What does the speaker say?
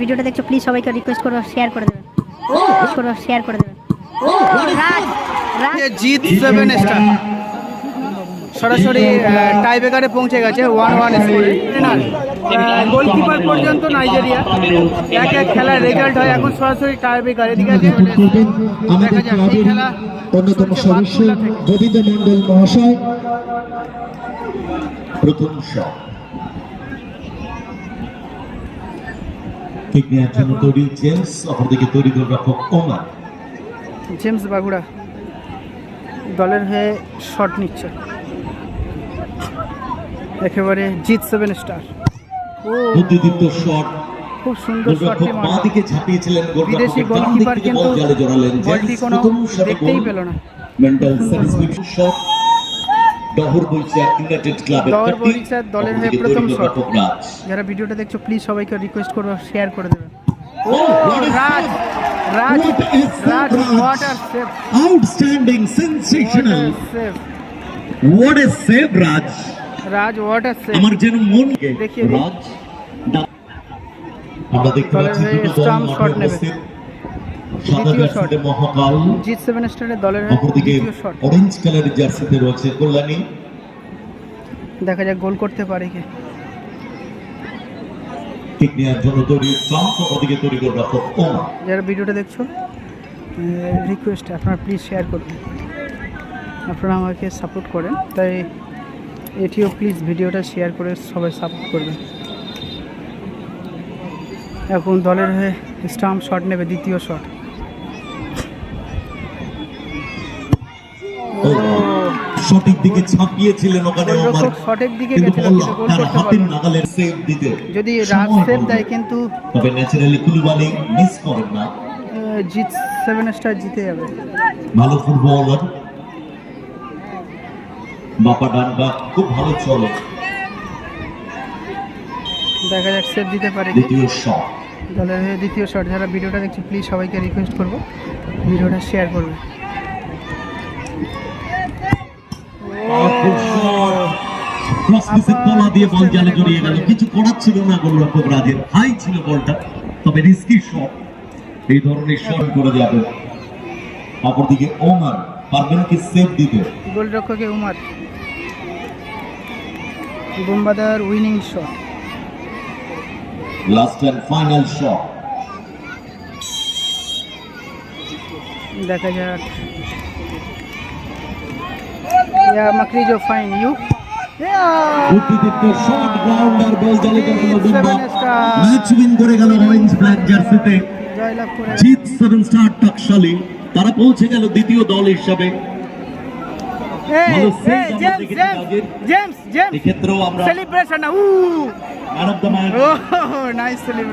ভিডিওটা দেখছ প্লিজ সবাইকে রিকোয়েস্ট করো শেয়ার করে দেবেন করো শেয়ার করে দেবেন রাজ রাজ। যে জিত সেভেন স্টার সরাসরি টাই ব্রেকারে পৌঁছে গেছে ওয়ান ওয়ান স্কোরে গোলকিপার পর্যন্ত নাইজেরিয়া এক এক খেলার রেজাল্ট হয়। এখন সরাসরি টাই ব্রেকার এদিকে আছে? দেখা যাক, এই খেলা অন্যতম সদস্য গোবিন্দ মন্ডল মহাশয়। প্রথম শট ঠিক নেওয়ার জন্য তৈরি জেমস অপরদিকে তৈরি গোলরক্ষক ওমার জেমস বাগুড়া দলের হয়ে শট নিচ্ছে। একেবারে জিত সেভেন স্টার বুদ্ধিদীপ্ত শট খুব সুন্দর শটটি বাঁ দিকে ঝাঁপিয়েছিলেন বিদেশি গোলকিপার কিন্তু বল জালে জড়ালেন বলটি কোনো দেখতেই পেল না। মেন্টাল স্যাটিসফ্যাকশন শট ডহর বলছে ইউনাইটেড ক্লাবের ডহর কাট্টি, দলের হয়ে প্রথম শট। যারা ভিডিওটা দেখছ প্লিজ সবাইকে রিকোয়েস্ট করো শেয়ার করে দেবেন ও Raj Raj Raj Raj. What a save outstanding sensational what a save Raj Raj what a save আমার যেন মন রাজ আমরা দেখতে পাচ্ছি দুটো দল মাঠে নেবে। দ্বিতীয় জার্সিতে মহাকাল। জিত সেভেন স্টারের দলের অপরদিকে অরেঞ্জ কালারের জার্সিতে রয়েছে কল্যাণী। দেখা যাক গোল করতে পারে কি। ঠিক নেওয়ার জন্য তৈরি স্টাম্প অপরদিকে তৈরি গোলরক্ষক ওমা যারা ভিডিওটা দেখছ রিকোয়েস্ট আপনারা প্লিজ শেয়ার আপনারা আমাকে সাপোর্ট করেন তাই এটিও প্লিজ ভিডিওটা শেয়ার করে সবাই সাপোর্ট করবেন। এখন দলের হয়ে স্টাম্প শট নেবে দ্বিতীয় শট সঠিক দিকে ছাপিয়েছিলেন ওখানে ওমার। শটের দিকে কিন্তু গেছিল বল কিন্তু গোল তার হাতের নাগালের সেভ দিতে। যদি রাজ সেভ দেয় কিন্তু তবে ন্যাচারালি কুলবানি মিস করেন না। জিত সেভেন স্টার জিতে যাবে। ভালো ফুটবলার। বাপা ডানবা খুব ভালো চলে। দেখা যাক সেভ দিতে পারে দ্বিতীয় শট দলের দ্বিতীয় শট যারা ভিডিওটা দেখছি প্লিজ সবাইকে রিকোয়েস্ট করব। ভিডিওটা শেয়ার করবে। ক্রসপিসের তলা দিয়ে বল জালে জড়িয়ে গেল। কিছু করার ছিল না গোলরক্ষক রাজের হাই ছিল বলটা। তবে রিস্কি শট এই ধরনের শট করে যাবে। অপরদিকে ওমার। পারবেন কি সেভ দিতে গোলরক্ষকে Umar. বুম্বাদার winning shot last and final shot দেখা যাক। ম্যাচ উইন করে গেল অরেঞ্জ ব্ল্যাক জার্সিতে জয়লাভ করে জিত সেভেন স্টার টাকশালী তারা পৌঁছে গেল দ্বিতীয় দল হিসাবে এক্ষেত্রেও আমরা সেলিব্রেশন ও নাইস সেলিব্রেশন